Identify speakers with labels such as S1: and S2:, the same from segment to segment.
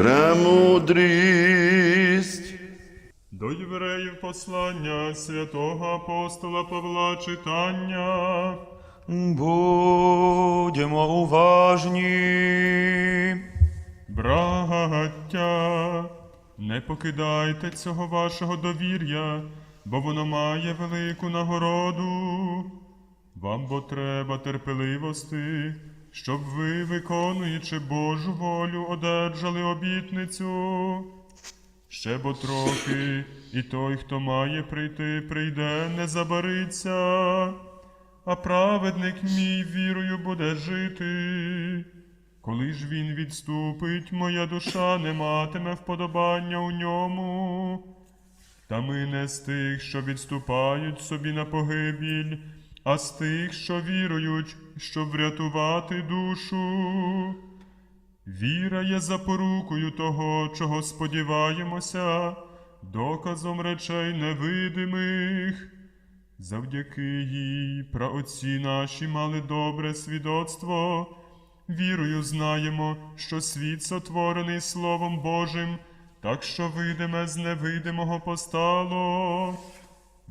S1: премудрість.
S2: До євреїв послання святого апостола Павла читання.
S3: Будемо уважні.
S2: Браття, не покидайте цього вашого довір'я, бо воно має велику нагороду. Вам бо треба терпеливости, щоб ви, виконуючи Божу волю, одержали обітницю. Ще бо трохи, і той, хто має прийти, прийде, не забариться, а праведник мій вірою буде жити. Коли ж він відступить, моя душа не матиме вподобання у ньому. Та ми не з тих, що відступають собі на погибіль, а з тих, що вірують, щоб врятувати душу. Віра є запорукою того, чого сподіваємося, доказом речей невидимих. Завдяки їй праотці наші мали добре свідоцтво. Вірою знаємо, що світ сотворений Словом Божим, так що видиме з невидимого постало.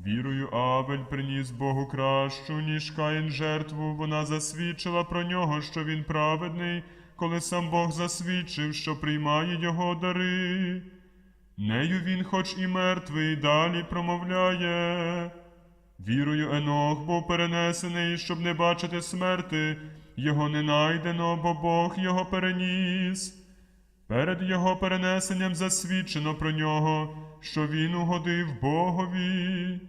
S2: Вірою Авель приніс Богу кращу, ніж Каїн жертву. Вона засвідчила про нього, що він праведний, коли сам Бог засвідчив, що приймає його дари. Нею він, хоч і мертвий, далі промовляє. Вірою Енох був перенесений, щоб не бачити смерти, його не найдено, бо Бог його переніс. Перед його перенесенням засвідчено про нього, що він угодив Богові.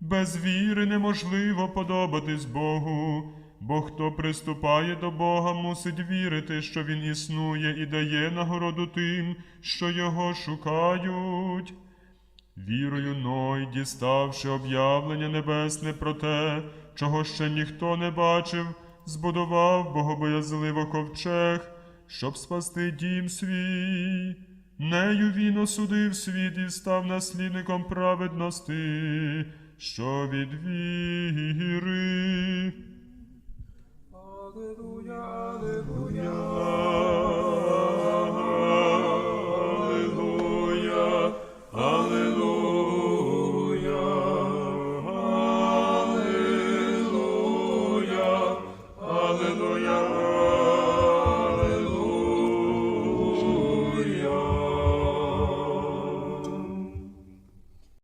S2: Без віри неможливо подобатись Богу, бо хто приступає до Бога, мусить вірити, що Він існує і дає нагороду тим, що його шукають. Вірою Ной, діставши об'явлення небесне про те, чого ще ніхто не бачив, збудував богобоязливо ковчег, щоб спасти дім свій. Нею він осудив світ і став наслідником праведності, що від.